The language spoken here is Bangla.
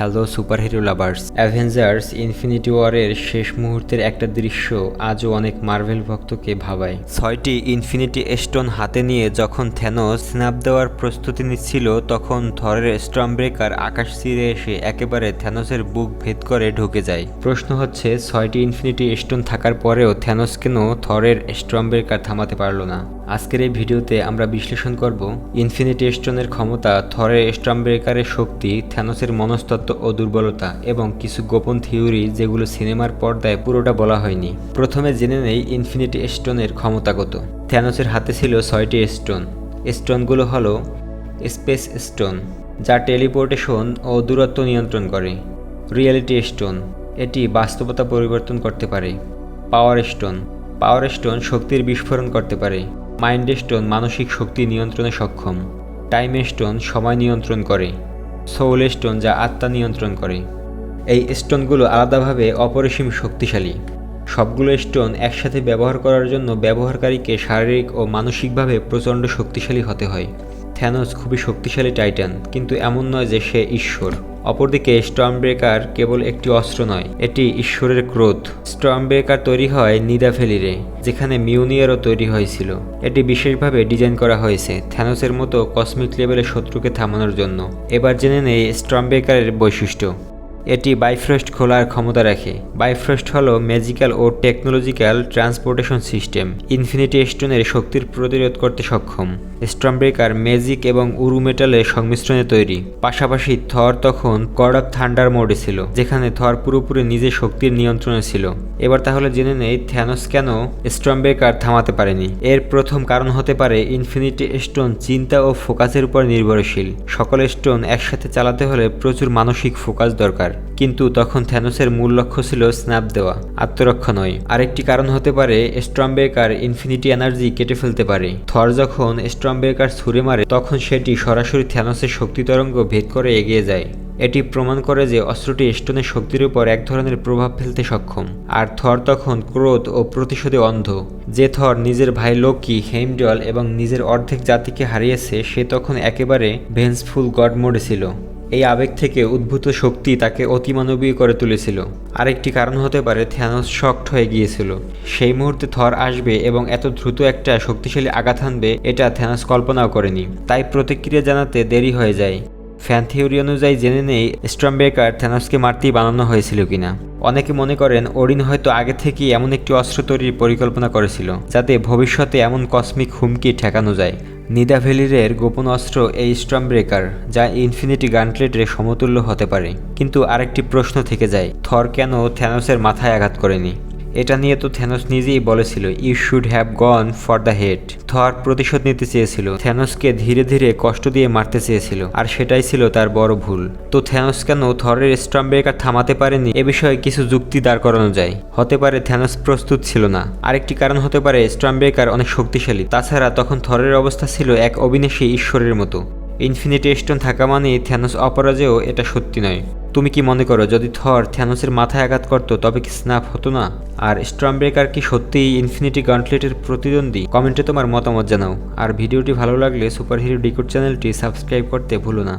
Hello superhero lovers Avengers infinity ওয়ারের শেষ মুহূর্তের একটা দৃশ্য আজও অনেক মার্ভেল ভক্তকে ভাবায়। ছয়টি ইনফিনিটি স্টোন হাতে নিয়ে যখন থ্যানোস স্ন্যাপ দেওয়ার প্রস্তুতি নিচ্ছিল, তখন থরের স্ট্রম ব্রেকার আকাশ ছিঁড়ে এসে একেবারে থ্যানোসের বুক ভেদ করে ঢুকে যায়। প্রশ্ন হচ্ছে, ছয়টি ইনফিনিটি স্টোন থাকার পরেও থ্যানোস কেন থরের স্ট্রম ব্রেকার থামাতে পারল না? আজকের এই ভিডিওতে আমরা বিশ্লেষণ করব ইনফিনিটি স্টোনের ক্ষমতা, থরের স্ট্রম ব্রেকারের শক্তি, থ্যানোসের মনস্তত্ত্ব ও দুর্বলতা, এবং কিছু গোপন থিওরি যেগুলো সিনেমার পর্দায় পুরোটা বলা হয়নি। প্রথমে জেনে নেই ইনফিনিটি স্টোনের ক্ষমতা কত। থ্যানোসের হাতে ছিল ছয়টি স্টোন। স্টোনগুলো হলো স্পেস স্টোন, যা টেলিপোর্টেশন ও দূরত্ব নিয়ন্ত্রণ করে। রিয়েলিটি স্টোন, এটি বাস্তবতা পরিবর্তন করতে পারে। পাওয়ার স্টোন পাওয়ার স্টোন শক্তির বিস্ফোরণ করতে পারে। মাইন্ড স্টোন মানসিক শক্তি নিয়ন্ত্রণে সক্ষম। টাইম স্টোন সময় নিয়ন্ত্রণ করে। সোল স্টোন যা আত্মা নিয়ন্ত্রণ করে। এই স্টোনগুলো আলাদাভাবে অপরিসীম শক্তিশালী। সবগুলো স্টোন একসাথে ব্যবহার করার জন্য ব্যবহারকারীকে শারীরিক ও মানসিকভাবে প্রচণ্ড শক্তিশালী হতে হয়। থ্যানোস খুবই শক্তিশালী টাইটান, কিন্তু এমন নয় যে সে ঈশ্বর। অপরদিকে স্টর্ম ব্রেকার কেবল একটি অস্ত্র নয়, এটি ঈশ্বরের ক্রোধ। স্টর্ম ব্রেকার তৈরি হয় নিদাফেলিরে, যেখানে মিউনিয়ারও তৈরি হয়েছিল। এটি বিশেষভাবে ডিজাইন করা হয়েছে থ্যানোসের মতো কসমিক লেভেলের শত্রুকে থামানোর জন্য। এবার জেনে নেই স্টর্ম ব্রেকারের বৈশিষ্ট্য। এটি বাইফ্রস্ট খোলার ক্ষমতা রাখে। বাইফ্রস্ট হল ম্যাজিক্যাল ও টেকনোলজিক্যাল ট্রান্সপোর্টেশন সিস্টেম ইনফিনিটি স্টোনের শক্তির প্রতিরোধ করতে সক্ষম। স্ট্রম ব্রেকার ম্যাজিক এবং উরু মেটালের সংমিশ্রণে তৈরি। পাশাপাশি থর তখন অফ থান্ডার মোডে ছিল, যেখানে থর পুরোপুরি নিজের শক্তির নিয়ন্ত্রণে ছিল। এবার তাহলে জেনে নেই থ্যানোস কেন স্ট্রম ব্রেকার থামাতে পারেনি। এর প্রথম কারণ হতে পারে ইনফিনিটি স্টোন চিন্তা ও ফোকাসের উপর নির্ভরশীল। সকল স্টোন একসাথে চালাতে হলে প্রচুর মানসিক ফোকাস দরকার। কিন্তু তখন থ্যানোসের মূল লক্ষ্য ছিল স্ন্যাপ দেওয়া, আত্মরক্ষা নয়। আরেকটি কারণ হতে পারে স্ট্রম ব্রেকার ইনফিনিটি এনার্জি কেটে ফেলতে পারে। থর যখন স্ট্রম ব্রেকার ছুড়ে মারে, তখন সেটি সরাসরি থ্যানোসের শক্তি তরঙ্গ ভেদ করে এগিয়ে যায়। এটি প্রমাণ করে যে অস্ত্রটি স্টোনের শক্তির উপর এক ধরনের প্রভাব ফেলতে সক্ষম। আর থর তখন ক্রোধ ও প্রতিশোধে অন্ধ। যে থর নিজের ভাই লোকি হেমডল এবং নিজের অর্ধেক জাতিকে হারিয়েছে, সে তখন একেবারে ভেন্সফুল গড মোডে ছিল। এই আবেগ থেকে উদ্ভূত শক্তি তাকে অতিমানবীয় করে তুলেছিল। আরেকটি কারণ হতে পারে থ্যানোস শক্ট হয়ে গিয়েছিল। সেই মুহূর্তে থর আসবে এবং এত দ্রুত একটা শক্তিশালী আঘাত হানবে, এটা থ্যানোস কল্পনাও করেনি। তাই প্রতিক্রিয়া জানাতে দেরি হয়ে যায়। ফ্যান থিওরি অনুযায়ী জেনে নেই স্ট্রম ব্রেকার থ্যানোসকে মারতেই বানানো হয়েছিল কিনা। অনেকে মনে করেন ওরিন হয়তো আগে থেকেই এমন একটি অস্ত্র তৈরির পরিকল্পনা করেছিল, যাতে ভবিষ্যতে এমন কসমিক হুমকি ঠেকানো যায়। নিদা ভেলিরের গোপন অস্ত্র এই স্ট্রম ব্রেকার যা ইনফিনিটি গান্টলেটের সমতুল্য হতে পারে। কিন্তু আরেকটি প্রশ্ন থেকে যায়, থর কেন থ্যানোসের মাথায় আঘাত করেনি? এটা নিয়ে তো থ্যানোস নিজেই বলেছিল you should have gone for the head Thor প্রতিশোধ নিতে চেয়েছিল, থ্যানোসকে ধীরে ধীরে কষ্ট দিয়ে মারতে চেয়েছিল, আর সেটাই ছিল তার বড় ভুল। তো থ্যানোস কেন থরের স্ট্রম ব্রেকার থামাতে পারেনি? এ বিষয়ে কিছু যুক্তি দাঁড় করানো যায়। হতে পারে থ্যানোস প্রস্তুত ছিল না। আরেকটি কারণ হতে পারে স্ট্রম ব্রেকার অনেক শক্তিশালী। তাছাড়া তখন থরের অবস্থা ছিল এক অবিনাশী ঈশ্বরের মতো। ইনফিনিটি স্টোন থাকা মানেই থ্যানোস অপরাজেও এটা সত্যি নয়। তুমি কি মনে করো, যদি থর থ্যানোসের মাথায় আঘাত করতো, তবে কি স্ন্যাপ হতো না? আর স্ট্রম ব্রেকার কি সত্যিই ইনফিনিটি গান্টলেটের প্রতিদ্বন্দ্বী? কমেন্টে তোমার মতামত জানাও। আর ভিডিওটি ভালো লাগলে সুপার হিরো ডিকোড চ্যানেলটি সাবস্ক্রাইব করতে ভুলো না।